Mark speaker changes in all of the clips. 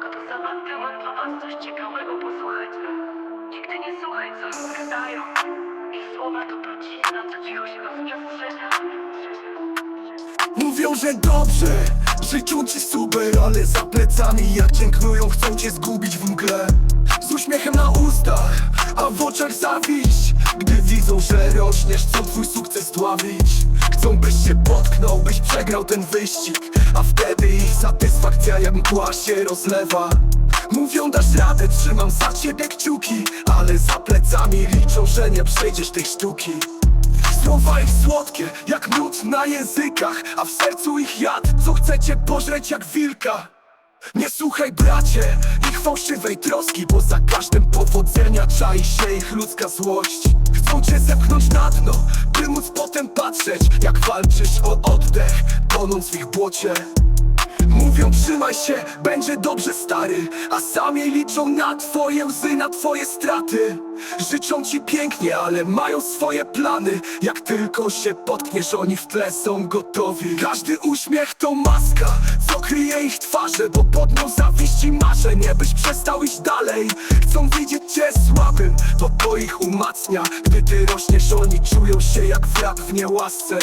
Speaker 1: To dla was coś ciekawego posłuchać. Nigdy nie słuchaj, co słowa to trucizna, co cicho się rozprzestrzenia.
Speaker 2: Mówią, że dobrze, życzą ci super, ale za plecami jak dzięknują, chcą cię zgubić w mgle Z uśmiechem na ustach, a w oczach zawiść Gdy widzą, że rośniesz, chcą twój sukces dławić Chcą byś się potknął, byś przegrał ten wyścig. A wtedy ich satysfakcja jak mgła się rozlewa. Mówią dasz radę, trzymam za ciebie kciuki Ale za plecami liczą, że nie przejdziesz tej sztuki. Słowa ich słodkie, jak miód na językach A w sercu ich jad, co chcecie pożreć jak wilka. Nie słuchaj bracie, fałszywej troski Bo za każdym powodzenia czai się ich ludzka złość. Chcą cię zepchnąć na dno, by móc potem patrzeć Jak walczysz o oddech, tonąc w ich błocie Mówią trzymaj się, będzie dobrze stary. A sami liczą na twoje łzy, na twoje straty. Życzą ci pięknie, ale mają swoje plany. Jak tylko się potkniesz, oni w tle są gotowi. Każdy uśmiech to maska, co kryje ich twarze Bo pod nią zawiści marzenie, byś przestał iść dalej. Chcą widzieć cię słabym, bo to ich umacnia. Gdy ty rośniesz, oni czują się jak wiatr w niełasce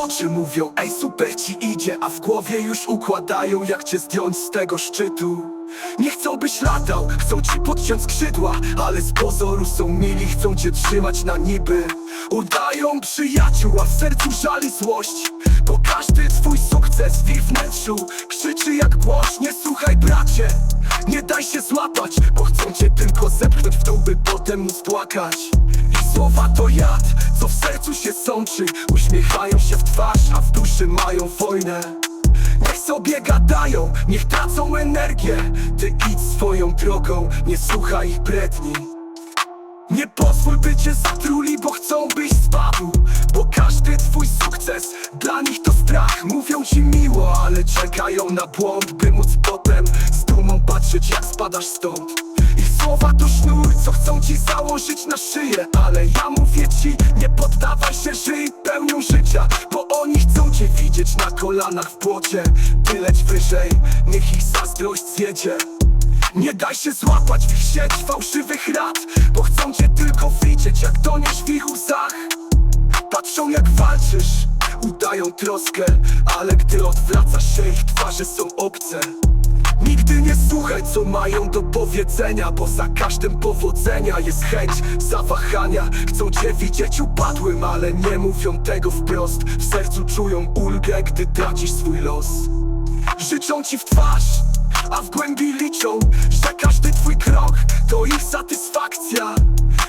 Speaker 2: oczy, mówią ej super ci idzie A w głowie już układają jak cię zdjąć z tego szczytu. Nie chcą byś latał, chcą ci podciąć skrzydła Ale z pozoru są mili, chcą cię trzymać na niby. Udają przyjaciół, a w sercu żal i złość. Bo każdy twój sukces w ich wnętrzu. Krzyczy jak głoś, nie słuchaj bracie Nie daj się złapać, bo chcą cię tylko zepchnąć w dół, by potem móc płakać słowa to jad, co w sercu się sączy. Uśmiechają się w twarz, a w duszy mają wojnę. Niech sobie gadają, niech tracą energię. Ty idź swoją drogą, nie słuchaj ich bredni. Nie pozwól by cię zatruli, bo chcą byś spadł. Bo każdy twój sukces dla nich to strach. Mówią ci miło, ale czekają na błąd By móc potem z dumą patrzeć jak spadasz stąd co chcą ci założyć na szyję Ale ja mówię ci, nie poddawaj się, żyj pełnią życia Bo oni chcą cię widzieć na kolanach w błocie Ty leć wyżej, niech ich zazdrość zjedzie. Nie daj się złapać w ich sieć fałszywych rad Bo chcą cię tylko widzieć jak toniesz w ich łzach. Patrzą jak walczysz, udają troskę Ale gdy odwracasz się ich twarze są obce Nigdy nie słuchaj co mają do powiedzenia Bo za każdym powodzenia jest chęć zawahania. Chcą cię widzieć upadłym, ale nie mówią tego wprost. W sercu czują ulgę, gdy tracisz swój los. Życzą ci w twarz, a w głębi liczą, że każdy twój krok to ich satysfakcja.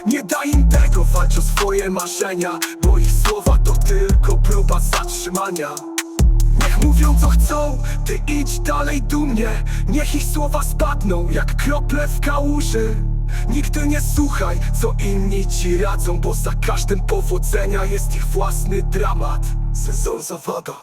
Speaker 2: Nie daj im tego, walcz o swoje marzenia Bo ich słowa to tylko próba zatrzymania mówią co chcą, ty idź dalej dumnie Niech ich słowa spadną jak krople w kałuży. Nigdy nie słuchaj, co inni ci radzą Bo za każdym powodzenia jest ich własny dramat. Sezon zawada